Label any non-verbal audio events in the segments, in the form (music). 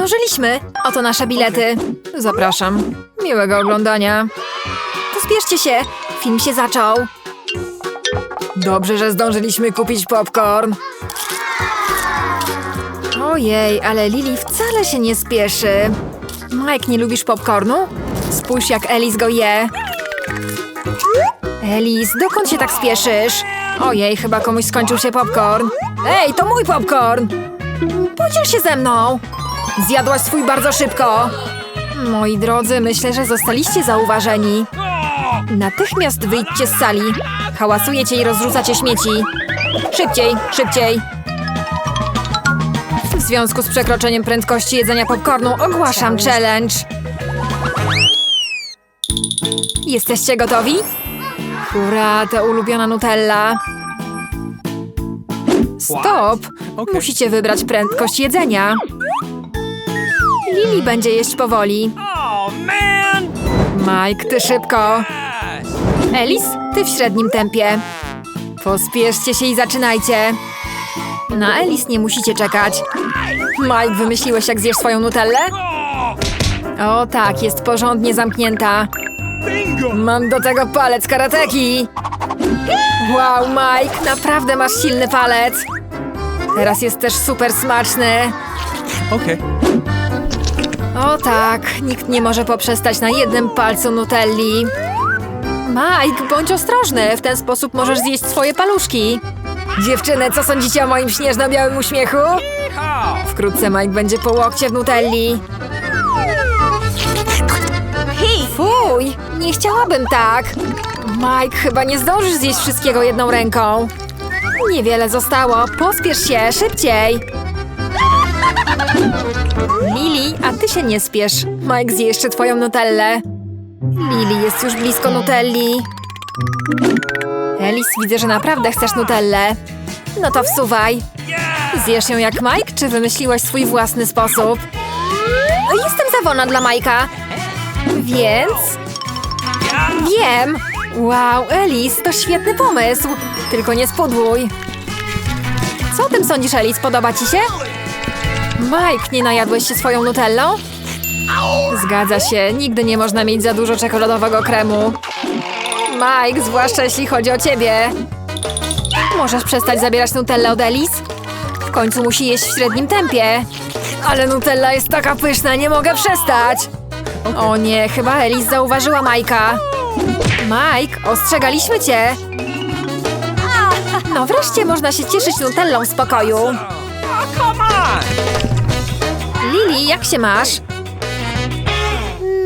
zdążyliśmy. Oto nasze bilety. Zapraszam. Miłego oglądania. Pospieszcie się. Film się zaczął. Dobrze, że zdążyliśmy kupić popcorn. Ojej, ale Lili wcale się nie spieszy. Mike, nie lubisz popcornu? Spójrz, jak Elis go je. Elis, dokąd się tak spieszysz? Ojej, chyba komuś skończył się popcorn. Ej, to mój popcorn! Podziel się ze mną! Zjadłaś swój bardzo szybko. Moi drodzy, myślę, że zostaliście zauważeni. Natychmiast wyjdźcie z sali. Hałasujecie i rozrzucacie śmieci. Szybciej, szybciej. W związku z przekroczeniem prędkości jedzenia popcornu ogłaszam challenge. Jesteście gotowi? Hurra, to ulubiona Nutella. Stop! Musicie wybrać prędkość jedzenia. Lili będzie jeść powoli. Oh! Mike, ty szybko. Elis, ty w średnim tempie. Pospieszcie się i zaczynajcie. Na Elis nie musicie czekać. Mike, wymyśliłeś jak zjesz swoją nutellę? O tak, jest porządnie zamknięta. Mam do tego palec karateki. Wow, Mike, naprawdę masz silny palec. Teraz jest też super smaczny. Okay. O tak, nikt nie może poprzestać na jednym palcu Nutelli. Mike, bądź ostrożny, w ten sposób możesz zjeść swoje paluszki. Dziewczyny, co sądzicie o moim śnieżno-białym uśmiechu? Wkrótce Mike będzie po łokcie w Nutelli. Fuj, nie chciałabym tak. Mike, chyba nie zdążysz zjeść wszystkiego jedną ręką. Niewiele zostało, pospiesz się, szybciej. Lili, a ty się nie spiesz. Mike zje jeszcze twoją nutellę. Lili jest już blisko nutelli. Elis, widzę, że naprawdę chcesz nutellę. No to wsuwaj. Zjesz ją jak Mike, czy wymyśliłaś swój własny sposób? Jestem zawolna dla Majka. Więc... Wiem! Wow, Elis, to świetny pomysł. Tylko nie spudłuj. Co o tym sądzisz, Elis? Podoba ci się? Mike, nie najadłeś się swoją nutellą? Zgadza się, nigdy nie można mieć za dużo czekoladowego kremu. Mike, zwłaszcza jeśli chodzi o ciebie. Możesz przestać zabierać nutellę od Elis? W końcu musi jeść w średnim tempie. Ale nutella jest taka pyszna, nie mogę przestać. O nie, chyba Elis zauważyła Majka. Mike, ostrzegaliśmy cię. No wreszcie można się cieszyć nutellą w spokoju. Oh, come on! Lili, jak się masz?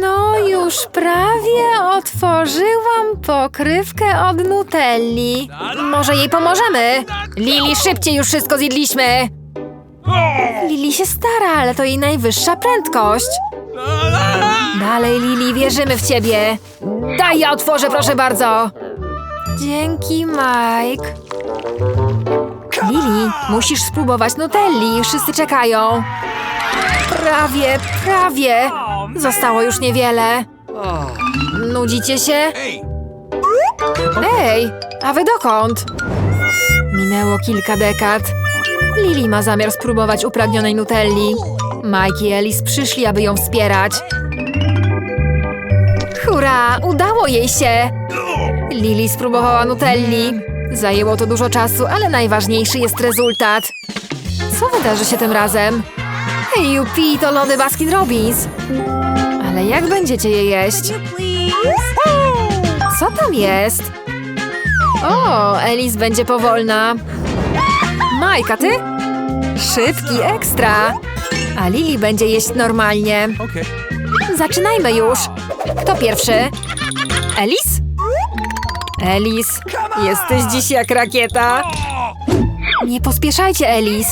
No, już prawie otworzyłam pokrywkę od Nutelli. Może jej pomożemy? Lili, szybciej już wszystko zjedliśmy. Lili się stara, ale to jej najwyższa prędkość. Dalej, Lili, wierzymy w ciebie. Daj, ja otworzę, proszę bardzo. Dzięki, Mike. Lili, musisz spróbować Nutelli, wszyscy czekają. Prawie, prawie. Zostało już niewiele. Nudzicie się? Ej, a wy dokąd? Minęło kilka dekad. Lili ma zamiar spróbować upragnionej Nutelli. Mike i Alice przyszli, aby ją wspierać. Hurra, udało jej się! Lili spróbowała Nutelli. Zajęło to dużo czasu, ale najważniejszy jest rezultat. Co wydarzy się tym razem? Hej, Yupi, to lody Baskin Robbins. Ale jak będziecie je jeść? Co tam jest? O, Elis będzie powolna. Majka, ty? Szybki, ekstra. A Lili będzie jeść normalnie. Zaczynajmy już. Kto pierwszy? Elis? Jesteś dziś jak rakieta. Nie pospieszajcie, Elis.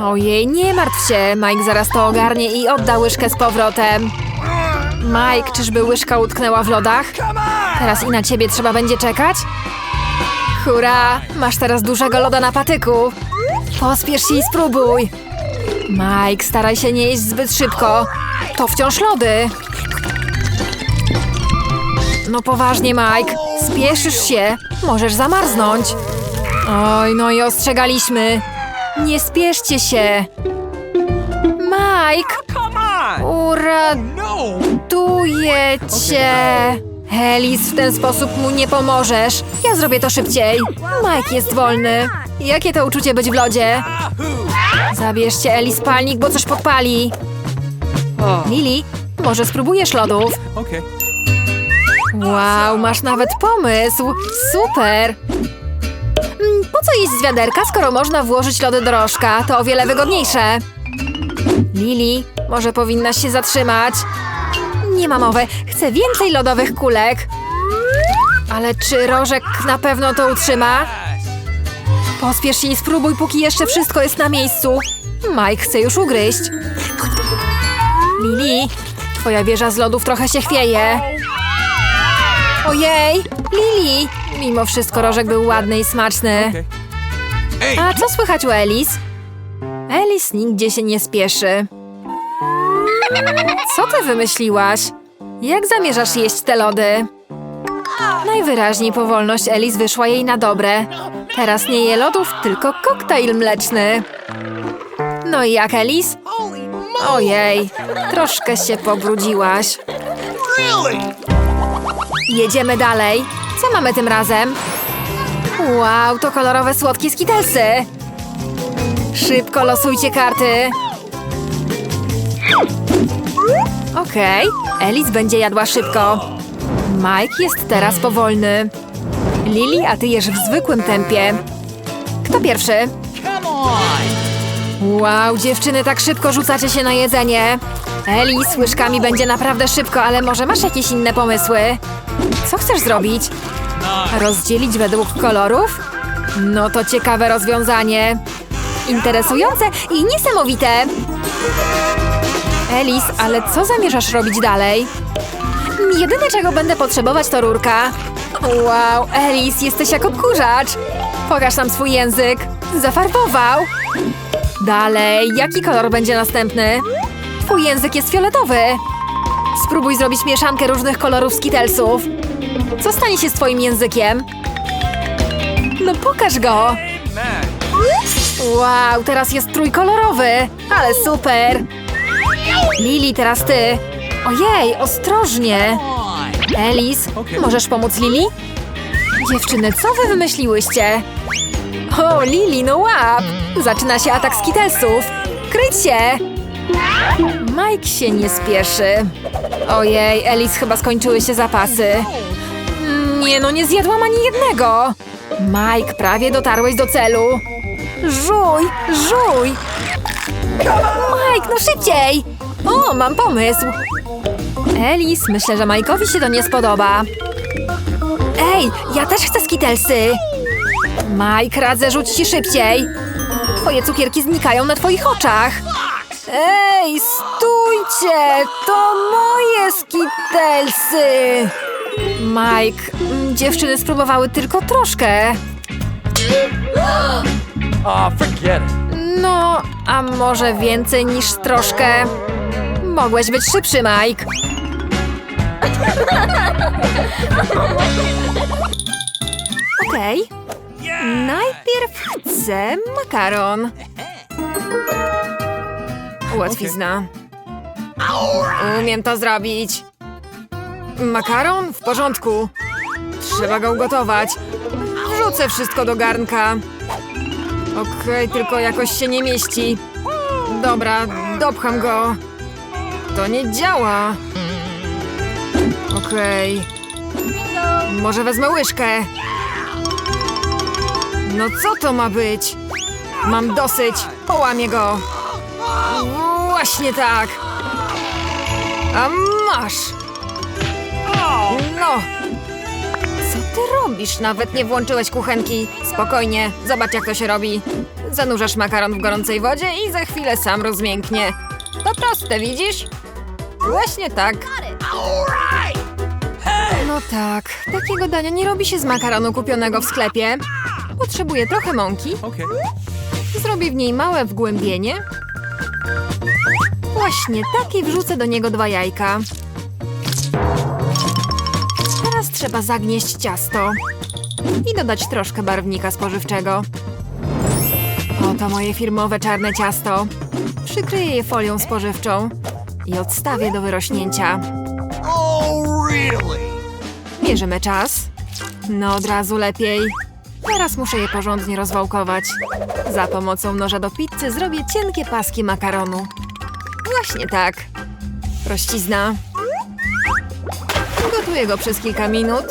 Ojej, nie martw się. Mike zaraz to ogarnie i odda łyżkę z powrotem. Mike, czyżby łyżka utknęła w lodach? Teraz i na ciebie trzeba będzie czekać? Hurra! Masz teraz dużego loda na patyku. Pospiesz się i spróbuj. Mike, staraj się nie jeść zbyt szybko. To wciąż lody. No poważnie, Mike. Spieszysz się. Możesz zamarznąć. Oj, no i ostrzegaliśmy. Nie spieszcie się. Mike! on! Uratuję No! cię! Elis, w ten sposób mu nie pomożesz. Ja zrobię to szybciej. Mike jest wolny. Jakie to uczucie być w lodzie? Zabierzcie Elis palnik, bo coś podpali. Lili, może spróbujesz lodów? Wow, masz nawet pomysł! Super! Mm, Po co jeść z wiaderka, skoro można włożyć lody do rożka? To o wiele wygodniejsze. Lili, może powinnaś się zatrzymać? Nie ma mowy, chcę więcej lodowych kulek. Ale czy rożek na pewno to utrzyma? Pospiesz się i spróbuj, póki jeszcze wszystko jest na miejscu. Mike chce już ugryźć. Lili, twoja wieża z lodów trochę się chwieje. Ojej, Lili! Mimo wszystko rożek był ładny i smaczny. A co słychać u Elis? Elis nigdzie się nie spieszy. Co ty wymyśliłaś? Jak zamierzasz jeść te lody? Najwyraźniej powolność Elis wyszła jej na dobre. Teraz nie je lodów, tylko koktajl mleczny. No i jak, Elis? Ojej, troszkę się pobrudziłaś. Jedziemy dalej. Co mamy tym razem? Wow, to kolorowe słodkie skitelsy. Szybko losujcie karty. Okej, Elis będzie jadła szybko. Mike jest teraz powolny. Lili, a ty jesz w zwykłym tempie. Kto pierwszy? Wow, dziewczyny, tak szybko rzucacie się na jedzenie. Elis, łyżkami będzie naprawdę szybko, ale może masz jakieś inne pomysły? Co chcesz zrobić? Rozdzielić według kolorów? No to ciekawe rozwiązanie. Interesujące i niesamowite. Elis, ale co zamierzasz robić dalej? Jedyne czego będę potrzebować to rurka. Wow, Elis, jesteś jak odkurzacz. Pokaż nam swój język. Zafarbował. Dalej, jaki kolor będzie następny? Twój język jest fioletowy. Spróbuj zrobić mieszankę różnych kolorów skitelsów. Co stanie się z twoim językiem? No pokaż go! Wow, teraz jest trójkolorowy! Ale super! Lili, teraz ty! Ojej, ostrożnie! Elis, możesz pomóc Lili? Dziewczyny, co wy wymyśliłyście? O, Lili, no łap! Zaczyna się atak skitelsów! Kryć się! Mike się nie spieszy. Ojej, Elis, chyba skończyły się zapasy. Nie no, nie zjadłam ani jednego! Mike, prawie dotarłeś do celu. Żuj, żuj! Mike, no szybciej! O, mam pomysł! Elis, myślę, że Mike'owi się to nie spodoba. Ej, ja też chcę skitelsy! Mike, radzę, rzuć ci szybciej! Twoje cukierki znikają na twoich oczach! Ej, stójcie! To moje skitelsy! Mike, mm, dziewczyny spróbowały tylko troszkę. Oh, forget it. No, a może więcej niż troszkę? Mogłeś być szybszy, Mike. Okej. Najpierw chcę makaron. Łatwizna. Umiem to zrobić. Makaron? W porządku. Trzeba go ugotować. Wrzucę wszystko do garnka. Okej, tylko jakoś się nie mieści. Dobra, dopcham go. To nie działa. Okej. Może wezmę łyżkę. No co to ma być? Mam dosyć. Połamię go. Właśnie tak. A masz. No. Co ty robisz? Nawet nie włączyłeś kuchenki. Spokojnie, zobacz jak to się robi. Zanurzasz makaron w gorącej wodzie i za chwilę sam rozmięknie. To proste, widzisz? Właśnie tak. No tak, takiego dania nie robi się z makaronu kupionego w sklepie. Potrzebuję trochę mąki, Okay. zrobię w niej małe wgłębienie. Właśnie takiej wrzucę do niego dwa jajka. Teraz trzeba zagnieść ciasto i dodać troszkę barwnika spożywczego. Oto moje firmowe czarne ciasto. Przykryję je folią spożywczą. i odstawię do wyrośnięcia. Oh? Mierzymy czas. No od razu lepiej. Teraz muszę je porządnie rozwałkować. Za pomocą noża do pizzy zrobię cienkie paski makaronu. Właśnie tak. Prościzna. Gotuję go przez kilka minut.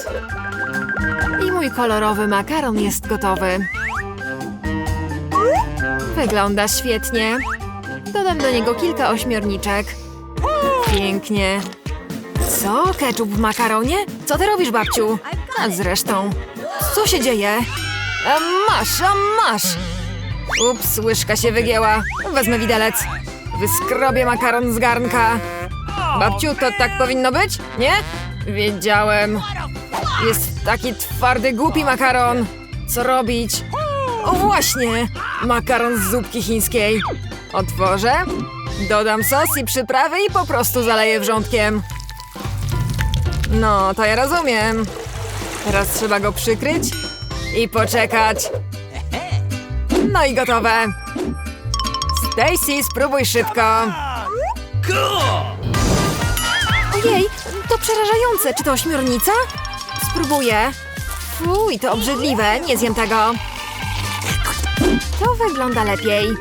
I mój kolorowy makaron jest gotowy. Wygląda świetnie. Dodam do niego kilka ośmiorniczek. Pięknie. Co? Ketchup w makaronie? Co ty robisz, babciu? A zresztą, co się dzieje? A masz, a masz! Ups, łyżka się wygięła. Wezmę widelec. Wyskrobię makaron z garnka. Babciu, to tak powinno być? Nie? Wiedziałem. Jest taki twardy, głupi makaron. Co robić? O właśnie! Makaron z zupki chińskiej. Otworzę, dodam sos i przyprawy i po prostu zaleję wrzątkiem. No, to ja rozumiem. Teraz trzeba go przykryć i poczekać. No i gotowe. Stacy, spróbuj szybko. Ojej, to przerażające. Czy to ośmiornica? Spróbuję. Fuj, to obrzydliwe. Nie zjem tego. To wygląda lepiej.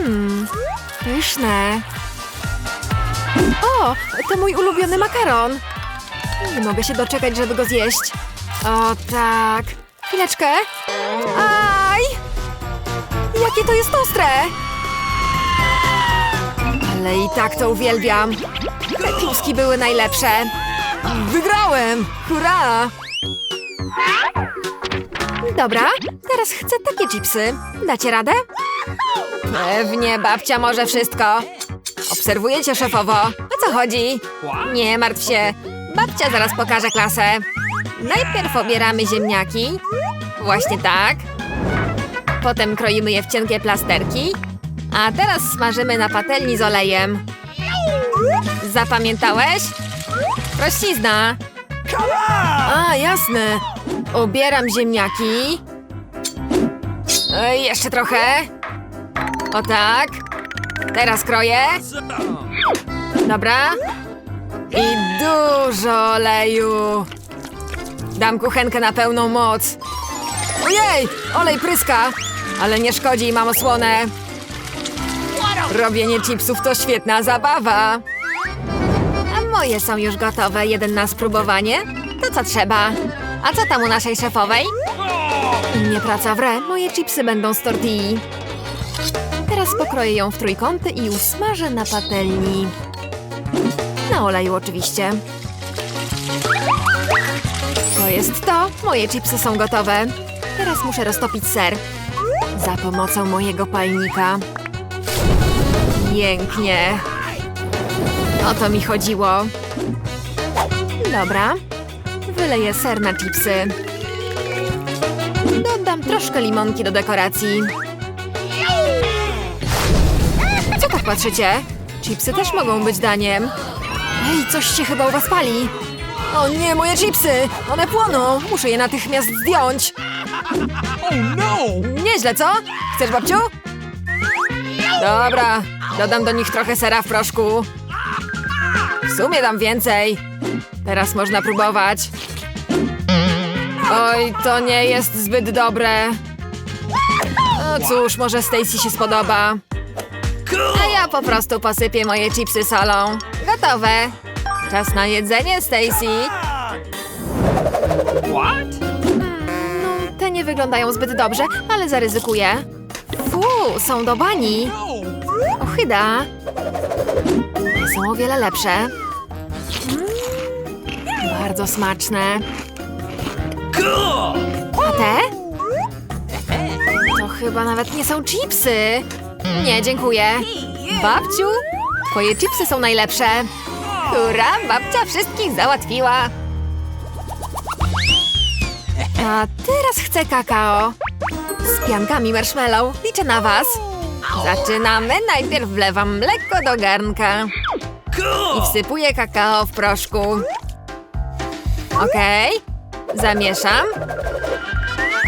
Mmm, pyszne. O, to mój ulubiony makaron. Nie mogę się doczekać, żeby go zjeść. O tak. Chwileczkę. Aj! Jakie to jest ostre! Ale i tak to uwielbiam. Te kluski były najlepsze. Wygrałem! Hurra! Dobra, teraz chcę takie chipsy. Dacie radę? Pewnie, babcia może wszystko. Obserwuję cię, szefowo. O co chodzi? Nie martw się. Babcia zaraz pokaże klasę. Najpierw obieramy ziemniaki. Właśnie tak. Potem kroimy je w cienkie plasterki. A teraz smażymy na patelni z olejem. Zapamiętałeś? Prościzna. A, jasne. Obieram ziemniaki. E, jeszcze trochę. O tak. Teraz kroję. Dobra. I dużo oleju. Dam kuchenkę na pełną moc. Ojej, olej pryska. Ale nie szkodzi, mam osłonę. Robienie chipsów to świetna zabawa. A moje są już gotowe. Jeden na spróbowanie. To co trzeba? A co tam u naszej szefowej? Nie praca w re. Moje chipsy będą z tortilli. Teraz pokroję ją w trójkąty i usmażę na patelni. Na oleju oczywiście. To jest to. Moje chipsy są gotowe. Teraz muszę roztopić ser. Za pomocą mojego palnika. Pięknie. O to mi chodziło. Dobra. Wyleję ser na chipsy. Dodam troszkę limonki do dekoracji. Co tak patrzycie? Chipsy też mogą być daniem. Ej, coś się chyba u was pali. O nie, moje chipsy! One płoną! Muszę je natychmiast zdjąć. (laughs) Oh, no! Nieźle, co? Chcesz, babciu? Dobra, dodam do nich trochę sera w proszku. W sumie dam więcej. Teraz można próbować. Oj, to nie jest zbyt dobre. No cóż, może Stacy się spodoba. A ja po prostu posypię moje chipsy solą. Gotowe. Czas na jedzenie, Stacy. What? Wyglądają zbyt dobrze, ale zaryzykuję. Fu, są do bani. Ochyda. Są o wiele lepsze. Bardzo smaczne. A te? To chyba nawet nie są chipsy. Nie, dziękuję. Babciu, twoje chipsy są najlepsze. Hurra, babcia wszystkich załatwiła. A teraz chcę kakao. Z piankami marshmallow. Liczę na was. Zaczynamy. Najpierw wlewam mleko do garnka i wsypuję kakao w proszku. Okej. Zamieszam.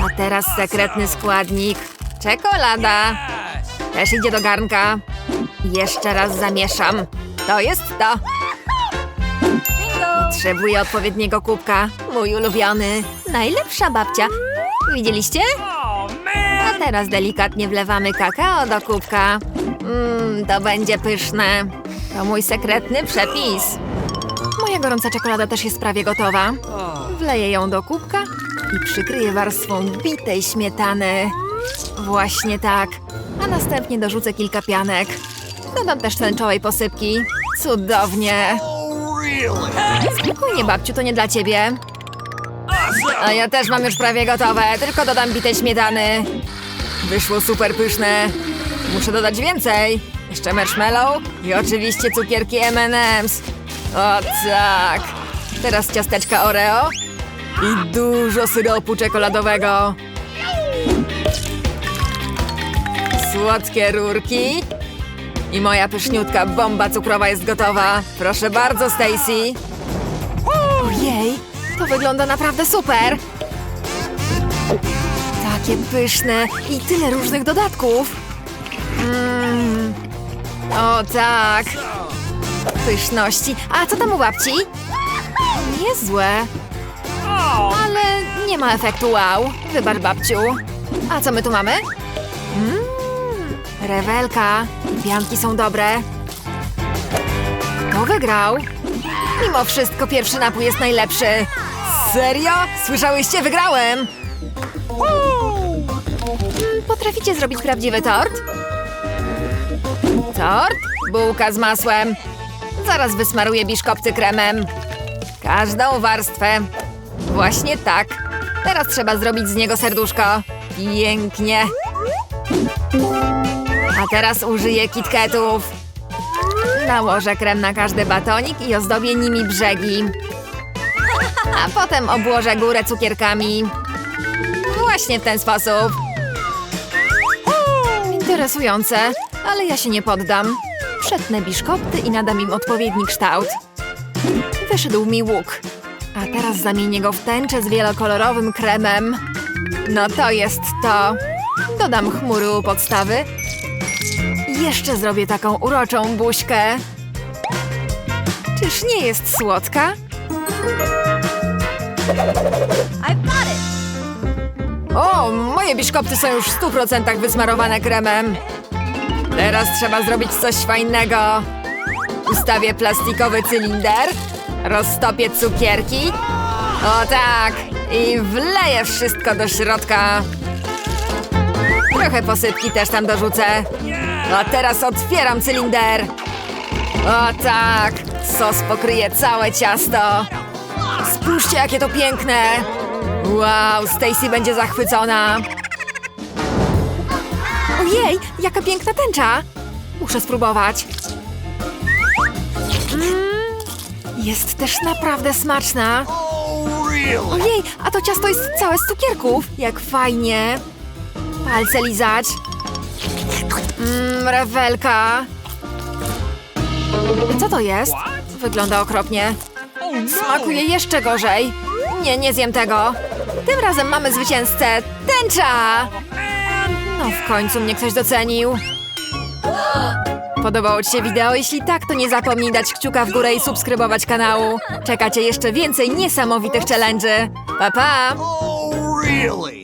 A teraz sekretny składnik. Czekolada. Też idzie do garnka. Jeszcze raz zamieszam. To jest to. Potrzebuję odpowiedniego kubka. Mój ulubiony. Najlepsza babcia. Widzieliście? A teraz delikatnie wlewamy kakao do kubka. Mmm, to będzie pyszne. To mój sekretny przepis. Moja gorąca czekolada też jest prawie gotowa. Wleję ją do kubka i przykryję warstwą bitej śmietany. Właśnie tak. A następnie dorzucę kilka pianek. Dodam też tęczowej posypki. Cudownie. Spokojnie, babciu, to nie dla ciebie. A ja też mam już prawie gotowe, tylko dodam bitej śmietany. Wyszło super pyszne. Muszę dodać więcej. Jeszcze marshmallow i oczywiście cukierki M&M's. O tak. Teraz ciasteczka Oreo i dużo syropu czekoladowego. Słodkie rurki. I moja pyszniutka bomba cukrowa jest gotowa. Proszę bardzo, Stacy. Ojej, to wygląda naprawdę super. Takie pyszne i tyle różnych dodatków. Mmm. O tak. Pyszności. A co tam u babci? Niezłe, ale nie ma efektu wow. Wybacz babciu. A co my tu mamy? Rewelka. Pianki są dobre. Kto wygrał? Mimo wszystko pierwszy napój jest najlepszy. Serio? Słyszałyście? Wygrałem! Mm, Potraficie zrobić prawdziwy tort? Tort? Bułka z masłem. Zaraz wysmaruję biszkopty kremem. Każdą warstwę. Właśnie tak. Teraz trzeba zrobić z niego serduszko. Pięknie. A teraz użyję kitketów. Nałożę krem na każdy batonik i ozdobię nimi brzegi. A potem obłożę górę cukierkami. Właśnie w ten sposób. Interesujące, ale ja się nie poddam. Przetnę biszkopty i nadam im odpowiedni kształt. Wyszedł mi łuk. A teraz zamienię go w tęczę z wielokolorowym kremem. No to jest to. Dodam chmury u podstawy. Jeszcze zrobię taką uroczą buźkę. Czyż nie jest słodka? O, moje biszkopty są już w 100% wysmarowane kremem. Teraz trzeba zrobić coś fajnego. Ustawię plastikowy cylinder, roztopię cukierki. O tak! I wleję wszystko do środka. Trochę posypki też tam dorzucę. A teraz otwieram cylinder. O tak! Sos pokryje całe ciasto. Spójrzcie, jakie to piękne! Wow, Stacy będzie zachwycona. Ojej, jaka piękna tęcza! Muszę spróbować. Mm, jest też naprawdę smaczna. Ojej, a to ciasto jest całe z cukierków. Jak fajnie. Palce lizać. Mmm, rewelka. Co to jest? Wygląda okropnie. Smakuje jeszcze gorzej. Nie, nie zjem tego. Tym razem mamy zwycięzcę. Tęcza! No w końcu mnie ktoś docenił. Podobało Ci się wideo? Jeśli tak, to nie zapomnij dać kciuka w górę i subskrybować kanału. Czekacie jeszcze więcej niesamowitych challenge'y. Pa, pa! Oh?